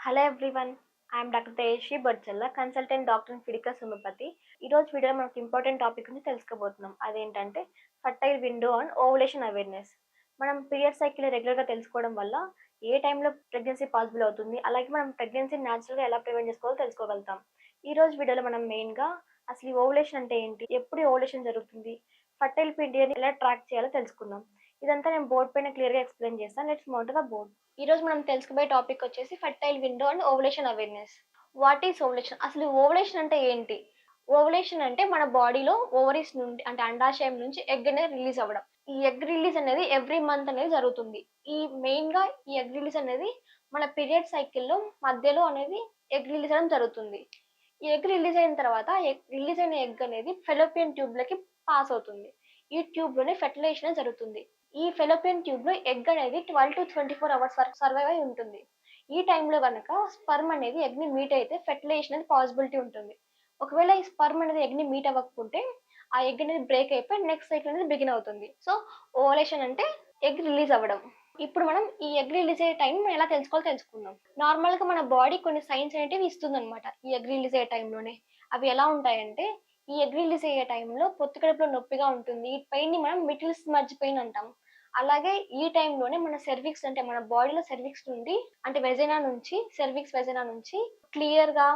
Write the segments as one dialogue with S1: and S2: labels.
S1: Hello everyone I'm doctor Tejashree Bodchalla consultant doctor Fiticus సుమపతి ఈరోజు వీడియోలో మనకు ఇంపార్టెంట్ టాపిక్ గురించి తెలుసుకోబోతున్నాం. అదేంటంటే fertile window and ovulation awareness మనం పీరియడ్ సైకిల్ రెగ్యులర్గా తెలుసుకోవడం వల్ల ఏ టైంలో ప్రెగ్నెన్సీ పాసిబుల్ అవుతుంది అలాగే మనం ప్రెగ్నెన్సీ న్యాచురల్గా ఎలా ప్రివెంట్ చేసుకోవాలో తెలుసుకోగలుగుతాం. ఈ రోజు వీడియోలో మనం మెయిన్గా అసలు ఈ ఓవులేషన్ అంటే ఏంటి ఎప్పుడు ఓవులేషన్ జరుగుతుంది ఫర్టైల్ పీరియడ్ ఎలా ట్రాక్ చేయాలో తెలుసుకుందాం. ఇదంతా నేను బోర్డ్ పైన క్లియర్గా ఎక్స్ప్లెయిన్ చేస్తాను. లెట్స్ మౌంట్ ద బోర్డ్ ఈ రోజు మనం తెలుసుకోబోయే టాపిక్ వచ్చేసి fertile window and ovulation awareness what is ovulation అసలు ఓవలేషన్ అంటే ఏంటి? ఓవలేషన్ అంటే మన బాడీలో ఓవరీస్ నుండి అంటే అండాశయం నుంచి ఎగ్ అనేది రిలీజ్ అవ్వడం. ఈ ఎగ్ రిలీజ్ అనేది ఎవ్రీ మంత్ అనేది జరుగుతుంది. ఈ మెయిన్గా ఈ ఎగ్ రిలీజ్ అనేది మన పీరియడ్ సైకిల్లో మధ్యలో అనేది ఎగ్ రిలీజ్ అవ్వడం జరుగుతుంది. ఈ ఎగ్ రిలీజ్ అయిన తర్వాత రిలీజ్ అయిన ఎగ్ అనేది ఫెలోపియన్ ట్యూబ్ లకి పాస్ అవుతుంది. ఈ ట్యూబ్లోనే ఫెర్టిలైజేషన్ జరుగుతుంది. ఈ ఫెలోపియన్ ట్యూబ్లో ఎగ్ అనేది twelve to twenty four hours వరకు సర్వైవ్ అయి ఉంటుంది. ఈ టైంలో కనుక స్పర్మ్ అనేది ఎగ్ని మీట్ అయితే ఫెర్టిలైజేషన్ అనేది పాసిబిలిటీ ఉంటుంది. ఒకవేళ ఈ స్పర్మ్ అనేది ఎగ్ని మీట్ అవ్వకుంటే ఆ ఎగ్ అనేది బ్రేక్ అయిపోయి నెక్స్ట్ సైకిల్ అనేది బిగిన్ అవుతుంది. సో ఓవలేషన్ అంటే ఎగ్ రిలీజ్ అవ్వడం. ఇప్పుడు మనం ఈ ఎగ్ రిలీజ్ అయ్యే టైం ఎలా తెలుసుకోవాలో తెలుసుకుందాం. నార్మల్గా మన బాడీ కొన్ని సైన్స్ అనేటివి ఇస్తుంది అనమాట ఈ ఎగ్ రిలీజ్ అయ్యే టైంలోనే అవి ఎలా ఉంటాయంటే ఈ ఎగ్ రిలీజ్ అయ్యే టైంలో పొత్తు కడుపులో నొప్పిగా ఉంటుంది. ఈ పెయిన్ని మనం మిటిల్స్ మర్చిపోయిన పెయిన్ అంటాం. అలాగే ఈ టైంలోనే మన సెర్విక్స్ అంటే మన బాడీలో సెర్విక్స్ నుండి అంటే వెజైనా నుంచి సెర్విక్స్ వెజైనా నుంచి క్లియర్గా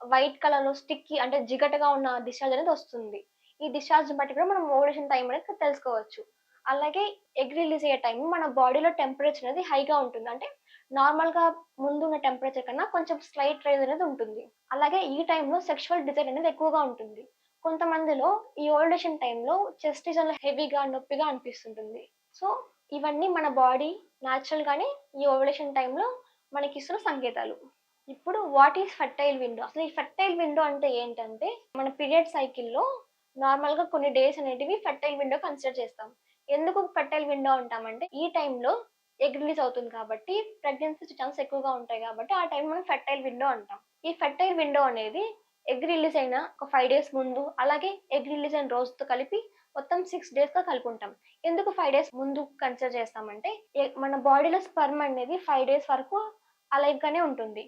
S1: వైట్ కలర్లో స్టిక్కి అంటే జిగటగా ఉన్న డిశ్చార్జ్ అనేది వస్తుంది. ఈ డిశ్చార్జ్ బట్టి కూడా మనం ఓవలేషన్ టైం అనేది తెలుసుకోవచ్చు. అలాగే ఎగ్ రిలీజ్ అయ్యే టైం మన బాడీలో టెంపరేచర్ అనేది హైగా ఉంటుంది. అంటే నార్మల్గా ముందు ఉన్న టెంపరేచర్ కన్నా కొంచెం స్లైట్ రైజ్ అనేది ఉంటుంది. అలాగే ఈ టైంలో సెక్షువల్ డిజైర్ అనేది ఎక్కువగా ఉంటుంది. కొంతమందిలో ఈ ఓల్డేషన్ టైంలో చెస్ట్ ఇజన్లో హెవీగా నొప్పిగా అనిపిస్తుంటుంది. సో ఇవన్నీ మన బాడీ న్యాచురల్గానే ఈ ఓవలేషన్ టైంలో మనకి ఇస్తున్న సంకేతాలు. ఇప్పుడు వాట్ ఈస్ ఫర్టైల్ విండో అసలు ఈ ఫర్టైల్ విండో అంటే ఏంటంటే మన పీరియడ్ సైకిల్లో నార్మల్గా కొన్ని డేస్ అనేటివి ఫర్టైల్ విండో కన్సిడర్ చేస్తాం. ఎందుకు ఫర్టైల్ విండో అంటామంటే ఈ టైంలో ఎగ్ రిలీజ్ అవుతుంది కాబట్టి ప్రెగ్నెన్సీ ఛాన్స్ ఎక్కువగా ఉంటాయి కాబట్టి ఆ టైం మనం ఫర్టైల్ విండో అంటాం. ఈ ఫర్టైల్ విండో అనేది ఎగ్ రిలీజ్ అయిన ఒక ఫైవ్ డేస్ ముందు అలాగే ఎగ్ రిలీజ్ అయిన రోజుతో కలిపి మొత్తం సిక్స్ డేస్గా కలుపుకుంటాం. ఎందుకు ఫైవ్ డేస్ ముందు కన్సిడర్ చేస్తామంటే మన బాడీలో స్పర్మ్ అనేది ఫైవ్ డేస్ వరకు అలైవ్ గానే ఉంటుంది.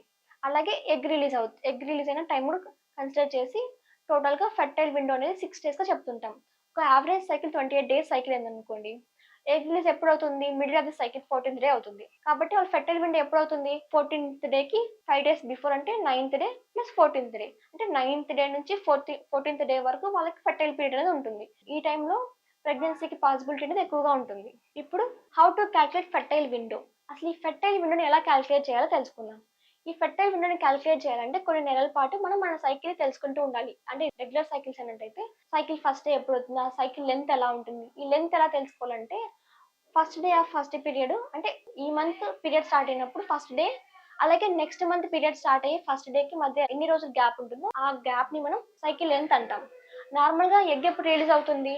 S1: అలాగే ఎగ్ రిలీజ్ అవుతుంది ఎగ్ రిలీజ్ అయిన టైం కూడా కన్సిడర్ చేసి టోటల్గా ఫర్టైల్ విండో అనేది సిక్స్ డేస్గా చెప్తుంటాం. ఒక average cycle twenty eight days cycle ఏందనుకోండి egg ఎప్పుడు అవుతుంది middle of the cycle fourteenth day అవుతుంది. కాబట్టి వాళ్ళ ఫెర్టైల్ విండో ఎప్పుడు అవుతుంది ఫోర్టీన్త్ డేకి ఫైవ్ డేస్ బిఫోర్ అంటే ninth day plus fourteenth day. అంటే నైన్త్ డే నుంచి ఫోర్టీ ఫోర్టీన్త్ డే వరకు వాళ్ళకి ఫెర్టైల్ పీరియడ్ అనేది ఉంటుంది. ఈ టైంలో ప్రెగ్నెన్సీకి పాసిబిలిటీ అనేది ఎక్కువగా ఉంటుంది. ఇప్పుడు how to calculate fertile window అసలు ఈ ఫెర్టైల్ విండోని ఎలా క్యాల్కులేట్ చేయాలో తెలుసుకుందాం. ఈ ఫెర్టైల్ విండోని క్యాలిక్యులేట్ చేయాలంటే కొన్ని నెలల పాటు మనం మన సైకిల్ తెలుసుకుంటూ ఉండాలి. అంటే రెగ్యులర్ సైకిల్స్ అన్నట్టయితే సైకిల్ ఫస్ట్ డే ఎప్పుడు అవుతుంది ఆ సైకిల్ లెంత్ ఎలా ఉంటుంది ఈ లెంత్ ఎలా తెలుసుకోవాలంటే first day of first period అంటే ఈ మంత్ పీరియడ్ స్టార్ట్ అయినప్పుడు ఫస్ట్ డే అలాగే నెక్స్ట్ మంత్ పీరియడ్ స్టార్ట్ అయ్యి ఫస్ట్ డేకి మధ్య ఎన్ని రోజులు గ్యాప్ ఉంటుందో ఆ గ్యాప్ని మనం సైకిల్ లెంత్ అంటాం. నార్మల్గా ఎగ్ ఎప్పుడు రిలీజ్ అవుతుంది?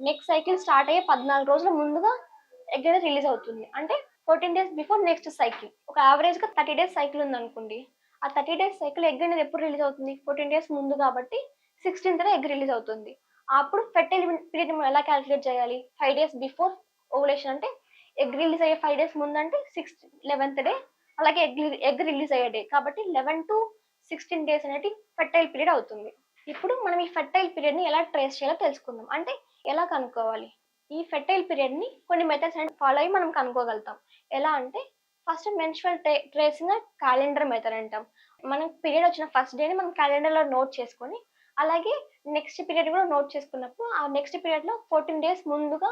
S1: నెక్స్ట్ సైకిల్ స్టార్ట్ అయ్యే పద్నాలుగు రోజుల ముందుగా ఎగ్ అనేది రిలీజ్ అవుతుంది. అంటే fourteen days before next cycle. ఒక యావరేజ్గా థర్టీ డేస్ సైకిల్ ఉంది అనుకోండి ఆ థర్టీ డేస్ సైకిల్ ఎగ్ అనేది ఎప్పుడు రిలీజ్ అవుతుంది? ఫోర్టీన్ డేస్ ముందు కాబట్టి సిక్స్టీన్త్ ఎగ్ రిలీజ్ అవుతుంది. అప్పుడు ఫెర్టైల్ పీరియడ్ ఎలా క్యాలిక్యులేట్ చేయాలి? ఫైవ్ డేస్ బిఫోర్ ఓవులేషన్ అంటే ఎగ్ రిలీజ్ అయ్యే ఫైవ్ డేస్ ముందు అంటే సిక్స్ లెవెన్త్ డే. అలాగే ఎగ్ ఎగ్ రిలీజ్ అయ్యే డే కాబట్టి లెవెన్ టు సిక్స్టీన్ డేస్ అనేది ఫెర్టైల్ పీరియడ్ అవుతుంది. ఇప్పుడు మనం ఈ ఫెర్టైల్ పీరియడ్ని ఎలా ట్రేస్ చేయాలో తెలుసుకుందాం. అంటే ఎలా కనుక్కోవాలి? ఈ ఫెర్టైల్ పీరియడ్ని కొన్ని మెథడ్స్ అండ్ ఫాలో అయ్యి మనం కనుక్కోగలుగుతాం. ఎలా అంటే first menstrual tracing calendar method అంటాం. మనం పీరియడ్ వచ్చిన ఫస్ట్ డేని మనం క్యాలెండర్లో నోట్ చేసుకొని అలాగే నెక్స్ట్ పీరియడ్ కూడా నోట్ చేసుకున్నప్పుడు ఆ నెక్స్ట్ పీరియడ్లో ఫోర్టీన్ డేస్ ముందుగా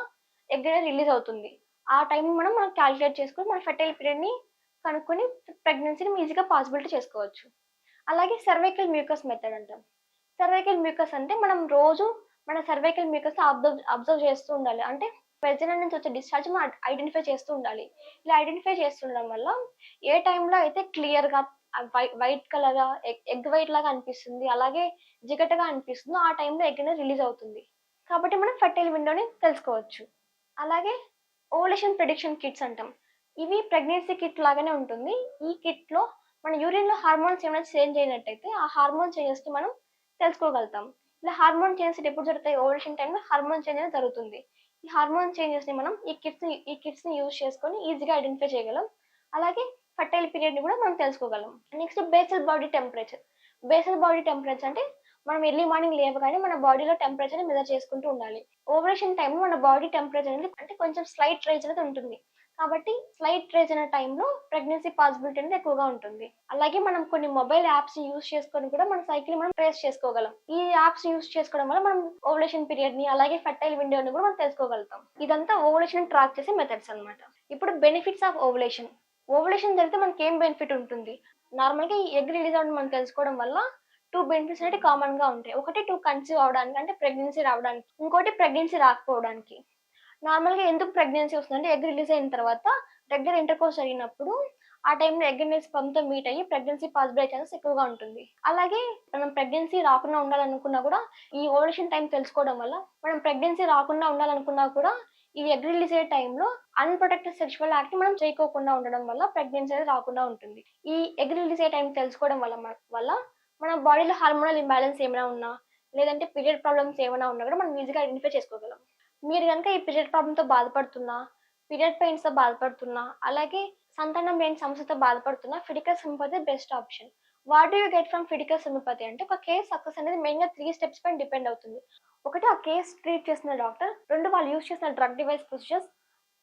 S1: ఎగ్ రిలీజ్ అవుతుంది. ఆ టైం మనం మనం క్యాలిక్యులేట్ చేసుకొని మన ఫెర్టైల్ పీరియడ్ని కనుక్కొని ప్రెగ్నెన్సీని ఈజీగా పాసిబిలిటీ చేసుకోవచ్చు. అలాగే సర్వైకల్ మ్యూకస్ మెథడ్ అంటాం. సర్వైకల్ మ్యూకస్ అంటే మనం రోజు మన సర్వైకల్ మ్యూకస్ అబ్జర్వ్ అబ్జర్వ్ చేస్తూ ఉండాలి. అంటే వెజన నుంచి వచ్చే డిశ్చార్జ్ మనం ఐడెంటిఫై చేస్తూ ఉండాలి. ఇలా ఐడెంటిఫై చేస్తుండడం వల్ల ఏ టైంలో అయితే క్లియర్గా వైట్ కలర్ ఎగ్ వైట్ లాగా అనిపిస్తుంది అలాగే జిగటగా అనిపిస్తుందో ఆ టైంలో ఎగ్ అనేది రిలీజ్ అవుతుంది. కాబట్టి మనం ఫర్టైల్ విండోని తెలుసుకోవచ్చు. అలాగే ఓవలేషన్ ప్రిడిక్షన్ కిట్స్ అంటాం. ఇవి ప్రెగ్నెన్సీ కిట్ లాగానే ఉంటుంది. ఈ కిట్లో మన యూరిన్లో హార్మోన్స్ ఏమైనా చేంజ్ అయినట్టయితే ఆ హార్మోన్ చేంజెస్ని మనం తెలుసుకోగలుగుతాం. ఇలా హార్మోన్ చేంజెస్ ఎప్పుడు జరుగుతాయి? ఓవలేషన్ టైంలో హార్మోన్ చేంజ్ అనేది జరుగుతుంది. ఈ హార్మోన్ చేంజెస్ని మనం ఈ కిట్స్ని ఈ కిట్స్ని యూజ్ చేసుకొని ఈజీగా ఐడెంటిఫై చేయగలం. అలాగే ఫర్టైల్ పీరియడ్ని కూడా మనం తెలుసుకోగలం. Next basal body temperature basal body temperature అంటే మనం ఎర్లీ మార్నింగ్ లేవగానే మన బాడీలో టెంపరేచర్ని మెజర్ చేసుకుంటూ ఉండాలి. ఓవరేషన్ టైంలో మన బాడీ టెంపరేచర్ అనేది అంటే కొంచెం స్లైట్ రైజ్ అనేది ఉంటుంది. కాబట్టి స్లైట్ రేజ్ అయిన టైంలో ప్రెగ్నెన్సీ పాసిబిలిటీ అనేది ఎక్కువగా ఉంటుంది. అలాగే మనం కొన్ని మొబైల్ యాప్స్ యూస్ చేసుకొని కూడా మన సైకిల్ మనం ట్రేస్ చేసుకోగలం. ఈ యాప్స్ యూస్ చేసుకోవడం వల్ల మనం ఓవలేషన్ పీరియడ్ని అలాగే ఫర్టైల్ విండోని కూడా మనం తెలుసుకోగలుగుతాం. ఇదంతా ఓవలేషన్ ట్రాక్ చేసే మెథడ్స్ అన్నమాట. ఇప్పుడు బెనిఫిట్స్ ఆఫ్ ఓవలేషన్ ఓవలేషన్ జరిగితే మనకి ఏం బెనిఫిట్ ఉంటుంది? నార్మల్గా ఈ ఎగ్ రిలీజ్ అవ్వడం మనం తెలుసుకోవడం వల్ల టూ బెనిఫిట్స్ అనేవి కామన్గా ఉంటాయి. ఒకటి టూ కన్సీవ్ అవడానికి అంటే ప్రెగ్నెన్సీ రావడానికి. ఇంకోటి ప్రెగ్నెన్సీ రాకపోవడానికి. నార్మల్గా ఎందుకు ప్రెగ్నెన్సీ వస్తుందంటే ఎగ్ రిలీజ్ అయిన తర్వాత రెగ్యులర్ ఇంటర్ కోర్స్ జరిగినప్పుడు ఆ టైంలో ఎగ్ అనేది స్పమ్తో మీట్ అయ్యి ప్రెగ్నెన్సీ పాసిబుల్ ఛాన్సెస్ ఎక్కువగా ఉంటుంది. అలాగే మనం ప్రెగ్నెన్సీ రాకుండా ఉండాలనుకున్నా కూడా ఈ ఓవలేషన్ టైం తెలుసుకోవడం వల్ల మనం ప్రెగ్నెన్సీ రాకుండా ఉండాలనుకున్నా కూడా ఈ ఎగ్ రిలీజ్ అయ్యే టైంలో అన్ప్రొటెక్టెడ్ సెక్షువల్ యాక్ట్ మనం చేయకోకుండా ఉండడం వల్ల ప్రెగ్నెన్సీ అనేది రాకుండా ఉంటుంది. ఈ ఎగ్ రిలీజ్ అయ్యే టైం తెలుసుకోవడం వల్ల మన- వల్ల మన బాడీలో హార్మోనల్ ఇంబ్యాలెన్స్ ఏమైనా ఉన్నా లేదంటే పీరియడ్ ప్రాబ్లమ్స్ ఏమైనా ఉన్నా కూడా మనం ఈజీగా ఐడెంటిఫై చేసుకోగలం. మీరు కనుక ఈ పీరియడ్ ప్రాబ్లంతో బాధపడుతున్నా పీరియడ్ పెయిన్స్తో బాధపడుతున్నా అలాగే సంతానం లేని సమస్యతో బాధపడుతున్నా Fiticus homeopathy best option what do you get from Fiticus homeopathy అంటే ఒక కేస్ సక్సెస్ అనేది మెయిన్గా త్రీ స్టెప్స్ పైన డిపెండ్ అవుతుంది. ఒకటి ఆ కేస్ ట్రీట్ చేసిన డాక్టర్ రెండు వాళ్ళు యూజ్ చేసిన డ్రగ్ డివైస్ ప్రొసీజర్స్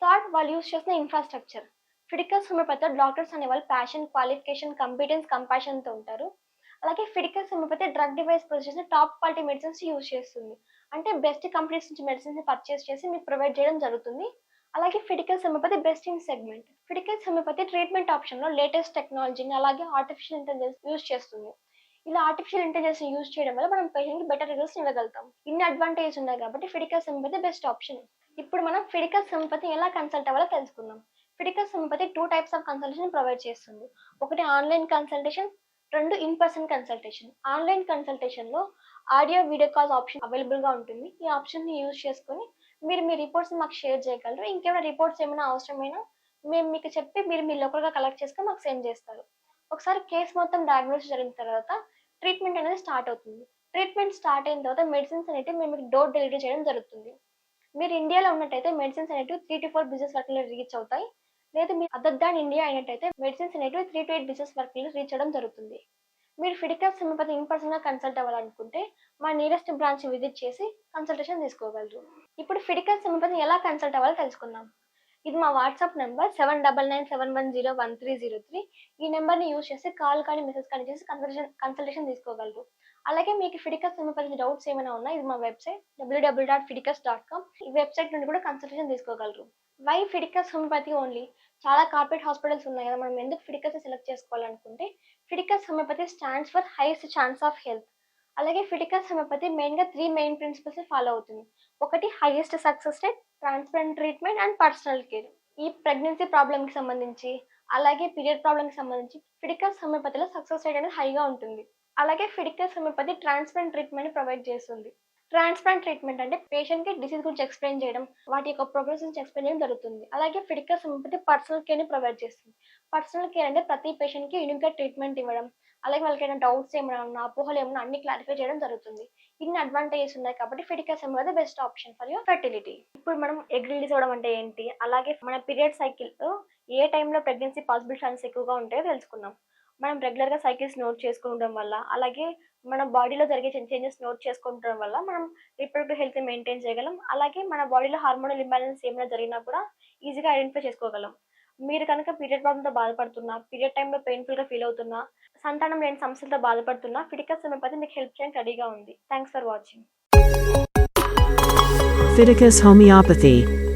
S1: థర్డ్ వాళ్ళు యూజ్ చేసిన ఇన్ఫ్రాస్ట్రక్చర్ ఫిడికల్స్ హోమియోపతి డాక్టర్స్ అనేవాళ్ళు ప్యాషన్ క్వాలిఫికేషన్ కంపిటెన్స్ కంపాషన్తో ఉంటారు. అలాగే Fiticus homeopathy drug device procedures top quality medicines use చేస్తుంది. అంటే బెస్ట్ కంపెనీస్ నుంచి మెడిసిన్స్ పర్చేస్ చేసి మీకు ప్రొవైడ్ చేయడం జరుగుతుంది. అలాగే Fiticus homeopathy best in segment Fiticus homeopathy treatment ఆప్షన్లో లేటెస్ట్ టెక్నాలజీని అలాగే ఆర్టిఫిషియల్ ఇంటెలిజెన్స్ యూజ్ చేస్తుంది. ఇలా ఆర్టిఫిషియల్ ఇంటెలిజెన్స్ యూజ్ చేయడం వల్ల మనం పేషెంట్కి బెటర్ రిజల్ట్స్ ఇవ్వగలుగుతాం. ఇన్ని అడ్వాంటేజెస్ ఉన్నాయి కాబట్టి ఫిడికల్ హోమియోపతి బెస్ట్ ఆప్షన్ ఇప్పుడు మనం ఫిడికల్స్ హోమియోపతి ఎలా కన్సల్ట్ అవ్వాలో తెలుసుకుందాం. Fiticus homeopathy two types of consultation provide చేస్తుంది. ఒకటి ఆన్లైన్ కన్సల్టేషన్ రెండు ఇన్ పర్సన్ కన్సల్టేషన్ ఆన్లైన్ కన్సల్టేషన్లో ఆడియో వీడియో కాల్స్ ఆప్షన్ అవైలబుల్గా ఉంటుంది. ఈ ఆప్షన్ని యూజ్ చేసుకొని మీరు మీ రిపోర్ట్స్ మాకు షేర్ చేయగలరు. ఇంకేమైనా రిపోర్ట్స్ ఏమైనా అవసరమైనా మేము మీకు చెప్పి మీరు మీ లోకల్గా కలెక్ట్ చేసుకొని మాకు సెండ్ చేస్తారు. ఒకసారి కేసు మొత్తం డయాగ్నోస్ జరిగిన తర్వాత ట్రీట్మెంట్ అనేది స్టార్ట్ అవుతుంది. ట్రీట్మెంట్ స్టార్ట్ అయిన తర్వాత మెడిసిన్స్ అనేవి మేము మీకు డోర్ డెలివరీ చేయడం జరుగుతుంది. మీరు ఇండియాలో ఉన్నట్టయితే మెడిసిన్స్ అనేవి త్రీ టు ఫోర్ బిజినెస్ వర్క్లో రీచ్ అవుతాయి. లేదా మీరు అదర్ దాన్ ఇండియా అయినట్టయితే మెడిసిన్స్ అనేవి త్రీ టు ఎయిట్ బిజినెస్ వర్క్లో రీచ్ అవ్వడం జరుగుతుంది. మీరు ఫిడికల్స్ హోమియోపతి ఇన్ పర్సన్గా కన్సల్ట్ అవ్వాలనుకుంటే మా నియరెస్ట్ బ్రాంచ్ విజిట్ చేసి కన్సల్టేషన్ తీసుకోగలరు. ఇప్పుడు ఫిడికల్స్ హోమియోపతి ఎలా కన్సల్ట్ అవ్వాలో తెలుసుకుందాం. ఇది మా WhatsApp number seven double nine seven one zero one three zero three. ఈ నెంబర్ని యూజ్ చేసి కాల్ కానీ మెసేజ్ కానీ చేసి కన్సల్టేషన్ కన్సల్టేషన్ తీసుకోగలరు. అలాగే మీకు ఫిడికస్ సంబంధించిన డౌట్స్ ఏమైనా ఉన్నా ఇది మా website WW dot Fiticus dot com. ఈ వెబ్సైట్ నుండి కూడా consultation తీసుకోగలరు. Why Fiticus homeopathy only? చాలా కార్పొరేట్ హాస్పిటల్స్ ఉన్నాయి కదా మనం ఎందుకు ఫిడికస్ సెలెక్ట్ చేసుకోవాలనుకుంటే Fiticus homeopathy stands for highest chance of health అలాగే ఫిడికస్ హోమియోపతి మెయిన్గా త్రీ మెయిన్ ప్రిన్సిపల్స్ ఫాలో అవుతుంది. ఒకటి highest success rate transparent treatment and personal care ఈ ప్రెగ్నెన్సీ ప్రాబ్లమ్కి సంబంధించి అలాగే పీరియడ్ ప్రాబ్లమ్కి సంబంధించి ఫిడికస్ హోమియోపతిలో సక్సెస్ రేట్ అనేది హైగా ఉంటుంది. అలాగే Fiticus homeopathy transparent treatment provide చేస్తుంది. ట్రాన్స్ప్లాంట్ ట్రీట్మెంట్ అంటే పేషెంట్కి డిసీజ్ గురించి ఎక్స్ప్లెయిన్ చేయడం వాటి యొక్క ప్రోగ్రెస్ గురించి ఎక్స్ప్లెయిన్ చేయడం జరుగుతుంది. అలాగే ఫిడికల్ హోమియోపతి పర్సనల్ కేర్ని ప్రొవైడ్ చేస్తుంది. పర్సనల్ కేర్ అంటే ప్రతి పేషెంట్కి యూనిక్గా ట్రీట్మెంట్ ఇవ్వడం అలాగే వాళ్ళకి ఏమైనా డౌట్స్ ఏమైనా ఉన్నా అపోహలు ఏమైనా అన్ని క్లారిఫై చేయడం జరుగుతుంది. ఇన్ని అడ్వాంటేజెస్ ఉన్నాయి కాబట్టి Fiticus homeopathy best option for your fertility. ఇప్పుడు మనం ఎగ్ రిలీజ్ అవ్వడం అంటే ఏంటి? అలాగే మన పీరియడ్ సైకిల్ ఏ టైంలో ప్రెగ్నెన్సీ పాసిబుల్ ఛాన్స్ ఎక్కువగా ఉంటాయో తెలుసుకుందాం. మనం రెగ్యులర్గా సైకిల్స్ నోట్ చేసుకుండడం వల్ల అలాగే మన బాడీలో జరిగే చేంజెస్ నోట్ చేసుకుంటడం వల్ల మనం రిప్రొడక్టివ్ హెల్త్ మెయింటైన్ చేయగలం. అలాగే మన బాడీలో హార్మోనల్ ఇంబ్యాలెన్స్ ఏమైనా జరిగినా కూడా ఈజీగా ఐడెంటిఫై చేసుకోగలం. మీరు కనుక పీరియడ్ ప్రాబ్లంతో బాధపడుతున్నా పీరియడ్ టైంలో పెయిన్ఫుల్గా ఫీల్ అవుతున్నా సంతానం లేని సమస్యలతో బాధపడుతున్నా ఫిడికస్ హోమియోపతి మీకు హెల్ప్ చేయడానికి రెడీగా ఉంది. Thanks for watching
S2: Fiticus Homeopathy.